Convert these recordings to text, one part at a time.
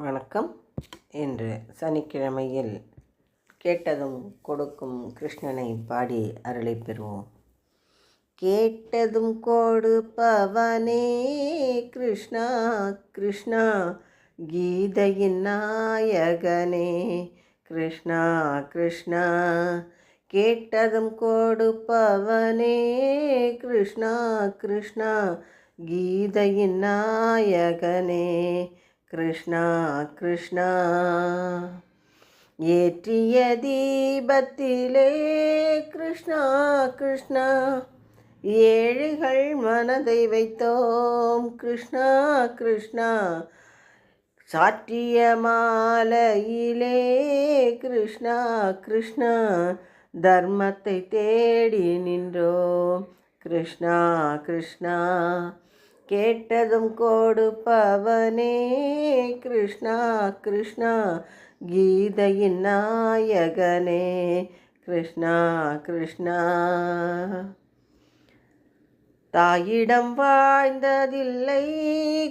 வணக்கம். இன்று சனிக்கிழமையில் கேட்டதும் கொடுக்கும் கிருஷ்ணனை பாடி அருளை பெறுவோம். கேட்டதும் கொடுப்பவனே கிருஷ்ணா கிருஷ்ணா கீதையின் நாயகனே கிருஷ்ணா கிருஷ்ணா. கேட்டதும் கொடுப்பவனே கிருஷ்ணா கிருஷ்ணா கீதையின் நாயகனே கிருஷ்ணா கிருஷ்ணா. ஏற்றிய தீபத்திலே கிருஷ்ணா கிருஷ்ணா. ஏழுகள் மனதை வைத்தோம் கிருஷ்ணா கிருஷ்ணா. சாற்றிய மாலையிலே கிருஷ்ணா கிருஷ்ணா. தர்மத்தை தேடி நின்றோம் கிருஷ்ணா கிருஷ்ணா. கேட்டதும் கொடுப்பவனே. கிருஷ்ணா கிருஷ்ணா கீதையின் நாயகனே. கிருஷ்ணா கிருஷ்ணா. தாயிடம் வாழ்ந்ததில்லை.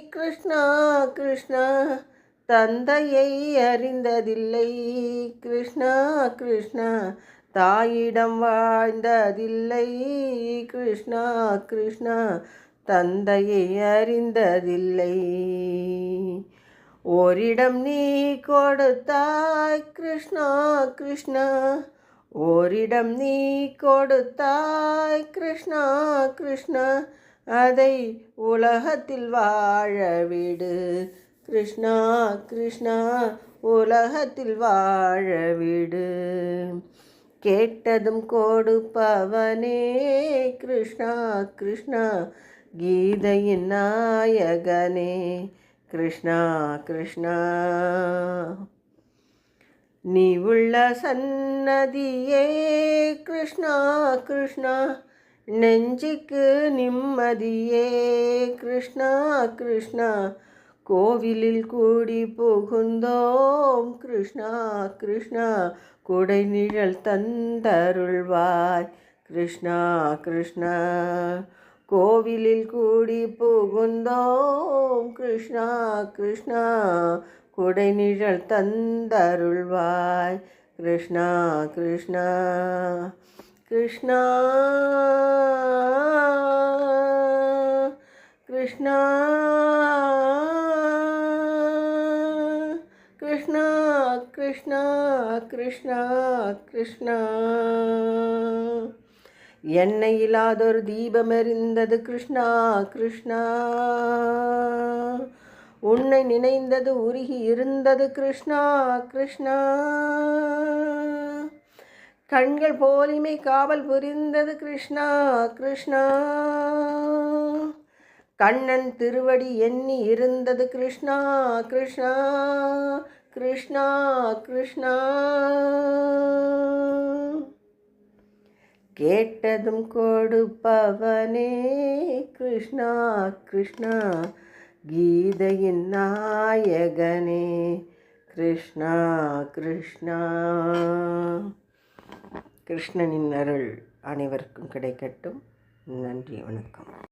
கிருஷ்ணா கிருஷ்ணா. தந்தையை அறிந்ததில்லை. கிருஷ்ணா கிருஷ்ணா. தாயிடம் வாழ்ந்ததில்லை. கிருஷ்ணா கிருஷ்ணா. தந்தையை அறிந்ததில்லை. ஓரிடம் நீ கொடுத்தாய் கிருஷ்ணா கிருஷ்ணா. ஓரிடம் நீ கொடுத்தாய் கிருஷ்ணா கிருஷ்ணா. அதை உலகத்தில் வாழ விடு. கிருஷ்ணா கிருஷ்ணா உலகத்தில் வாழ விடு. கேட்டதும் கொடுப்பவனே கிருஷ்ணா கிருஷ்ணா. கீதையின் நாயகனே கிருஷ்ணா கிருஷ்ணா. நீ உள்ள சன்னதியே கிருஷ்ணா கிருஷ்ணா. நெஞ்சுக்கு நிம்மதியே கிருஷ்ணா கிருஷ்ணா. கோவிலில் கூடி புகுந்தோம் கிருஷ்ணா கிருஷ்ணா. குடை நிழல் தந்தருள்வாய் கிருஷ்ணா கிருஷ்ணா. கோவிலில் கூடி புகுந்தோம். கிருஷ்ணா கிருஷ்ணா குடை நிழல் தந்தருள்வாய். கிருஷ்ணா கிருஷ்ணா கிருஷ்ணா கிருஷ்ணா கிருஷ்ணா கிருஷ்ணா கிருஷ்ணா கிருஷ்ணா. எண்ணெய் இல்லாதொரு தீபம் எறிந்தது கிருஷ்ணா கிருஷ்ணா. உன்னை நினைந்தது உருகி இருந்தது கிருஷ்ணா கிருஷ்ணா. கண்கள் போலிமை காவல் புரிந்தது கிருஷ்ணா கிருஷ்ணா. கண்ணன் திருவடி எண்ணி இருந்தது கிருஷ்ணா கிருஷ்ணா கிருஷ்ணா கிருஷ்ணா. கேட்டதும் கொடுப்பவனே கிருஷ்ணா கிருஷ்ணா கீதையின் நாயகனே கிருஷ்ணா கிருஷ்ணா. கிருஷ்ணனின் அருள் அனைவருக்கும் கிடைக்கட்டும். நன்றி வணக்கம்.